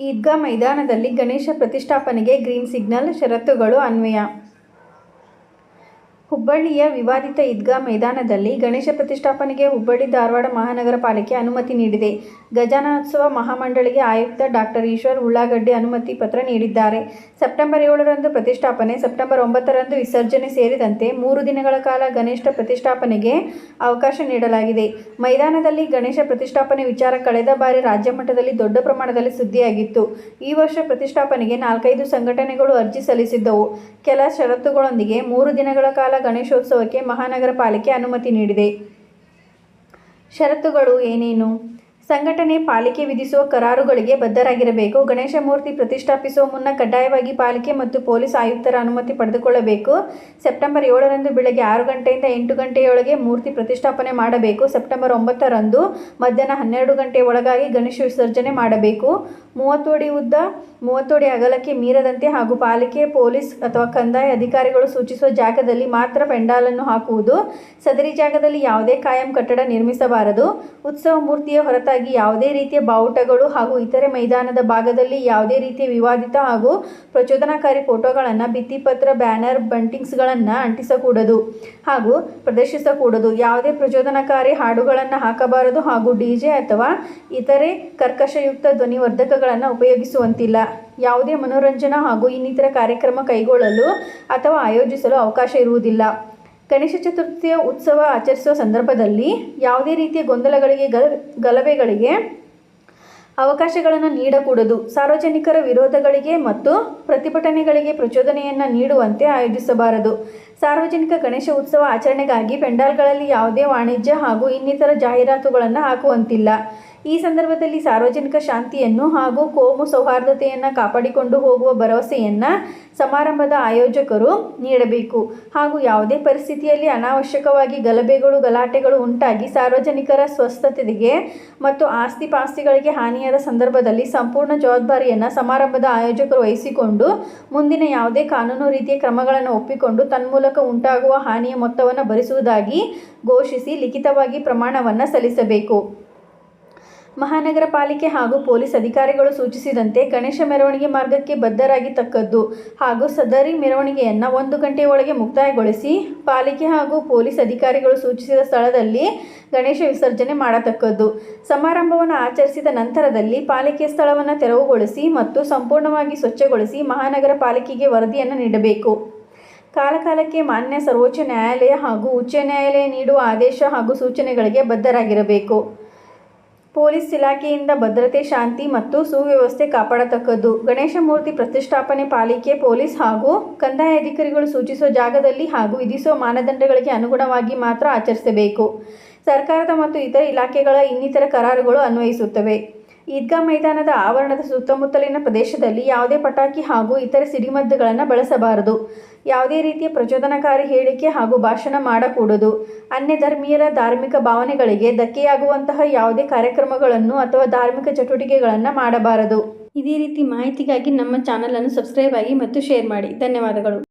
ಈದ್ಗಾ ಮೈದಾನದಲ್ಲಿ Ganesha ಪ್ರತಿಷ್ಠಾಪನೆಗೆ green signal, ಷರತ್ತುಗಳು ಅನ್ವಯ. ಹುಬ್ಬಳ್ಳಿಯ ವಿವಾದಿತ ಈದ್ಗಾ ಮೈದಾನದಲ್ಲಿ ಗಣೇಶ ಪ್ರತಿಷ್ಠಾಪನೆಗೆ ಹುಬ್ಬಳ್ಳಿ ಧಾರವಾಡ ಮಹಾನಗರ ಪಾಲಿಕೆ ಅನುಮತಿ ನೀಡಿದೆ. ಗಜಾನೋತ್ಸವ ಮಹಾಮಂಡಳಿಗೆ ಆಯುಕ್ತ ಡಾಕ್ಟರ್ ಈಶ್ವರ್ ಉಳ್ಳಾಗಡ್ಡಿ ಅನುಮತಿ ಪತ್ರ ನೀಡಿದ್ದಾರೆ. ಸೆಪ್ಟೆಂಬರ್ ಏಳರಂದು ಪ್ರತಿಷ್ಠಾಪನೆ, ಸೆಪ್ಟೆಂಬರ್ ಒಂಬತ್ತರಂದು ವಿಸರ್ಜನೆ ಸೇರಿದಂತೆ ಮೂರು ದಿನಗಳ ಕಾಲ ಗಣೇಶ ಪ್ರತಿಷ್ಠಾಪನೆಗೆ ಅವಕಾಶ ನೀಡಲಾಗಿದೆ. ಮೈದಾನದಲ್ಲಿ ಗಣೇಶ ಪ್ರತಿಷ್ಠಾಪನೆ ವಿಚಾರ ಕಳೆದ ಬಾರಿ ರಾಜ್ಯ ಮಟ್ಟದಲ್ಲಿ ದೊಡ್ಡ ಪ್ರಮಾಣದಲ್ಲಿ ಸುದ್ದಿಯಾಗಿತ್ತು. ಈ ವರ್ಷ ಪ್ರತಿಷ್ಠಾಪನೆಗೆ ನಾಲ್ಕೈದು ಸಂಘಟನೆಗಳು ಅರ್ಜಿ ಸಲ್ಲಿಸಿದ್ದವು. ಕೆಲ ಷರತ್ತುಗಳೊಂದಿಗೆ ಮೂರು ದಿನಗಳ ಕಾಲ ಗಣೇಶೋತ್ಸವಕ್ಕೆ ಮಹಾನಗರ ಪಾಲಿಕೆ ಅನುಮತಿ ನೀಡಿದೆ. ಷರತ್ತುಗಳು ಏನೇನು? ಸಂಘಟನೆ ಪಾಲಿಕೆ ವಿಧಿಸುವ ಕರಾರುಗಳಿಗೆ ಬದ್ಧರಾಗಿರಬೇಕು. ಗಣೇಶ ಮೂರ್ತಿ ಪ್ರತಿಷ್ಠಾಪಿಸುವ ಮುನ್ನ ಕಡ್ಡಾಯವಾಗಿ ಪಾಲಿಕೆ ಮತ್ತು ಪೊಲೀಸ್ ಆಯುಕ್ತರ ಅನುಮತಿ ಪಡೆದುಕೊಳ್ಳಬೇಕು. ಸೆಪ್ಟೆಂಬರ್ ಏಳರಂದು ಬೆಳಗ್ಗೆ ಆರು ಗಂಟೆಯಿಂದ ಎಂಟು ಗಂಟೆಯೊಳಗೆ ಮೂರ್ತಿ ಪ್ರತಿಷ್ಠಾಪನೆ ಮಾಡಬೇಕು. ಸೆಪ್ಟೆಂಬರ್ ಒಂಬತ್ತರಂದು ಮಧ್ಯಾಹ್ನ ಹನ್ನೆರಡು ಗಂಟೆ ಒಳಗಾಗಿ ಗಣೇಶ ವಿಸರ್ಜನೆ ಮಾಡಬೇಕು. ಮೂವತ್ತು ಅಡಿ ಉದ್ದ, ಮೂವತ್ತು ಅಡಿ ಅಗಲಕ್ಕೆ ಮೀರದಂತೆ ಹಾಗೂ ಪಾಲಿಕೆ, ಪೊಲೀಸ್ ಅಥವಾ ಕಂದಾಯ ಅಧಿಕಾರಿಗಳು ಸೂಚಿಸುವ ಜಾಗದಲ್ಲಿ ಮಾತ್ರ ಪೆಂಡಾಲನ್ನು ಹಾಕುವುದು. ಸದರಿ ಜಾಗದಲ್ಲಿ ಯಾವುದೇ ಕಾಯಂ ಕಟ್ಟಡ ನಿರ್ಮಿಸಬಾರದು. ಉತ್ಸವ ಮೂರ್ತಿಯ ಹೊರತಾಗಿ ಯಾವುದೇ ರೀತಿಯ ಬಾವುಟಗಳು ಹಾಗೂ ಇತರೆ ಮೈದಾನದ ಭಾಗದಲ್ಲಿ ಯಾವುದೇ ರೀತಿಯ ವಿವಾದಿತ ಹಾಗೂ ಪ್ರಚೋದನಾಕಾರಿ ಫೋಟೋಗಳನ್ನು, ಭಿತ್ತಿಪತ್ರ, ಬ್ಯಾನರ್, ಬಂಟಿಂಗ್ಸ್ಗಳನ್ನು ಅಂಟಿಸಕೂಡದು ಹಾಗೂ ಪ್ರದರ್ಶಿಸಕೂಡದು. ಯಾವುದೇ ಪ್ರಚೋದನಾಕಾರಿ ಹಾಡುಗಳನ್ನು ಹಾಕಬಾರದು ಹಾಗೂ ಡಿಜೆ ಅಥವಾ ಇತರೆ ಕರ್ಕಶಯುಕ್ತ ಧ್ವನಿವರ್ಧಕಗಳನ್ನು ಉಪಯೋಗಿಸುವಂತಿಲ್ಲ. ಯಾವುದೇ ಮನೋರಂಜನಾ ಹಾಗೂ ಇನ್ನಿತರ ಕಾರ್ಯಕ್ರಮ ಕೈಗೊಳ್ಳಲು ಅಥವಾ ಆಯೋಜಿಸಲು ಅವಕಾಶ ಇರುವುದಿಲ್ಲ. ಗಣೇಶ ಚತುರ್ಥಿಯ ಉತ್ಸವ ಆಚರಿಸುವ ಸಂದರ್ಭದಲ್ಲಿ ಯಾವುದೇ ರೀತಿಯ ಗೊಂದಲಗಳಿಗೆ, ಗಲಭೆಗಳಿಗೆ ಅವಕಾಶಗಳನ್ನು ನೀಡಕೂಡದು. ಸಾರ್ವಜನಿಕರ ವಿರೋಧಗಳಿಗೆ ಮತ್ತು ಪ್ರತಿಭಟನೆಗಳಿಗೆ ಪ್ರಚೋದನೆಯನ್ನು ನೀಡುವಂತೆ ಆಯೋಜಿಸಬಾರದು. ಸಾರ್ವಜನಿಕ ಗಣೇಶ ಉತ್ಸವ ಆಚರಣೆಗಾಗಿ ಪೆಂಡಾಲ್ಗಳಲ್ಲಿ ಯಾವುದೇ ವಾಣಿಜ್ಯ ಹಾಗೂ ಇನ್ನಿತರ ಜಾಹೀರಾತುಗಳನ್ನು ಹಾಕುವಂತಿಲ್ಲ. ಈ ಸಂದರ್ಭದಲ್ಲಿ ಸಾರ್ವಜನಿಕ ಶಾಂತಿಯನ್ನು ಹಾಗೂ ಕೋಮು ಸೌಹಾರ್ದತೆಯನ್ನು ಕಾಪಾಡಿಕೊಂಡು ಹೋಗುವ ಭರವಸೆಯನ್ನು ಸಮಾರಂಭದ ಆಯೋಜಕರು ನೀಡಬೇಕು ಹಾಗೂ ಯಾವುದೇ ಪರಿಸ್ಥಿತಿಯಲ್ಲಿ ಅನಾವಶ್ಯಕವಾಗಿ ಗಲಭೆಗಳು, ಗಲಾಟೆಗಳು ಉಂಟಾಗಿ ಸಾರ್ವಜನಿಕರ ಸ್ವಸ್ಥತೆಗೆ ಮತ್ತು ಆಸ್ತಿ-ಪಾಸ್ತಿಗಳಿಗೆ ಹಾನಿಯಾದ ಸಂದರ್ಭದಲ್ಲಿ ಸಂಪೂರ್ಣ ಜವಾಬ್ದಾರಿಯನ್ನು ಸಮಾರಂಭದ ಆಯೋಜಕರು ವಹಿಸಿಕೊಂಡು ಮುಂದಿನ ಯಾವುದೇ ಕಾನೂನು ರೀತಿಯ ಕ್ರಮಗಳನ್ನು ಒಪ್ಪಿಕೊಂಡು ತನ್ಮೂಲಕ ಉಂಟಾಗುವ ಹಾನಿಯ ಮೊತ್ತವನ್ನು ಭರಿಸುವುದಾಗಿ ಘೋಷಿಸಿ ಲಿಖಿತವಾಗಿ ಪ್ರಮಾಣವನ್ನು ಸಲ್ಲಿಸಬೇಕು. ಮಹಾನಗರ ಪಾಲಿಕೆ ಹಾಗೂ ಪೊಲೀಸ್ ಅಧಿಕಾರಿಗಳು ಸೂಚಿಸಿದಂತೆ ಗಣೇಶ ಮೆರವಣಿಗೆ ಮಾರ್ಗಕ್ಕೆ ಬದ್ಧರಾಗಿತಕ್ಕದ್ದು ಹಾಗೂ ಸದರಿ ಮೆರವಣಿಗೆಯನ್ನು ಒಂದು ಗಂಟೆಯೊಳಗೆ ಮುಕ್ತಾಯಗೊಳಿಸಿ ಪಾಲಿಕೆ ಹಾಗೂ ಪೊಲೀಸ್ ಅಧಿಕಾರಿಗಳು ಸೂಚಿಸಿದ ಸ್ಥಳದಲ್ಲಿ ಗಣೇಶ ವಿಸರ್ಜನೆ ಮಾಡತಕ್ಕದ್ದು. ಸಮಾರಂಭವನ್ನು ಆಚರಿಸಿದ ನಂತರದಲ್ಲಿ ಪಾಲಿಕೆ ಸ್ಥಳವನ್ನು ತೆರವುಗೊಳಿಸಿ ಮತ್ತು ಸಂಪೂರ್ಣವಾಗಿ ಸ್ವಚ್ಛಗೊಳಿಸಿ ಮಹಾನಗರ ಪಾಲಿಕೆಗೆ ವರದಿಯನ್ನು ನೀಡಬೇಕು. ಕಾಲಕಾಲಕ್ಕೆ ಮಾನ್ಯ ಸರ್ವೋಚ್ಚ ನ್ಯಾಯಾಲಯ ಹಾಗೂ ಉಚ್ಚ ನ್ಯಾಯಾಲಯ ನೀಡುವ ಆದೇಶ ಹಾಗೂ ಸೂಚನೆಗಳಿಗೆ ಬದ್ಧರಾಗಿರಬೇಕು. ಪೊಲೀಸ್ ಇಲಾಖೆಯಿಂದ ಭದ್ರತೆ, ಶಾಂತಿ ಮತ್ತು ಸುವ್ಯವಸ್ಥೆ ಕಾಪಾಡತಕ್ಕದ್ದು. ಗಣೇಶ ಮೂರ್ತಿ ಪ್ರತಿಷ್ಠಾಪನೆ ಪಾಲಿಕೆ, ಪೊಲೀಸ್ ಹಾಗೂ ಕಂದಾಯ ಅಧಿಕಾರಿಗಳು ಸೂಚಿಸುವ ಜಾಗದಲ್ಲಿ ಹಾಗೂ ವಿಧಿಸುವ ಮಾನದಂಡಗಳಿಗೆ ಅನುಗುಣವಾಗಿ ಮಾತ್ರ ಆಚರಿಸಬೇಕು. ಸರ್ಕಾರದ ಮತ್ತು ಇತರ ಇಲಾಖೆಗಳ ಇನ್ನಿತರ ಕರಾರುಗಳು ಅನ್ವಯಿಸುತ್ತವೆ. ಈದ್ಗಾ ಮೈದಾನದ ಆವರಣದ ಸುತ್ತಮುತ್ತಲಿನ ಪ್ರದೇಶದಲ್ಲಿ ಯಾವುದೇ ಪಟಾಕಿ ಹಾಗೂ ಇತರೆ ಸಿಡಿಮದ್ದುಗಳನ್ನು ಬಳಸಬಾರದು. ಯಾವುದೇ ರೀತಿಯ ಪ್ರಚೋದನಕಾರಿ ಹೇಳಿಕೆ ಹಾಗೂ ಭಾಷಣ ಮಾಡಕೂಡದು. ಅನ್ಯ ಧರ್ಮೀಯರ ಧಾರ್ಮಿಕ ಭಾವನೆಗಳಿಗೆ ಧಕ್ಕೆಯಾಗುವಂತಹ ಯಾವುದೇ ಕಾರ್ಯಕ್ರಮಗಳನ್ನು ಅಥವಾ ಧಾರ್ಮಿಕ ಚಟುವಟಿಕೆಗಳನ್ನು ಮಾಡಬಾರದು. ಇದೇ ರೀತಿ ಮಾಹಿತಿಗಾಗಿ ನಮ್ಮ ಚಾನಲನ್ನು ಸಬ್ಸ್ಕ್ರೈಬ್ ಆಗಿ ಮತ್ತು ಶೇರ್ ಮಾಡಿ. ಧನ್ಯವಾದಗಳು.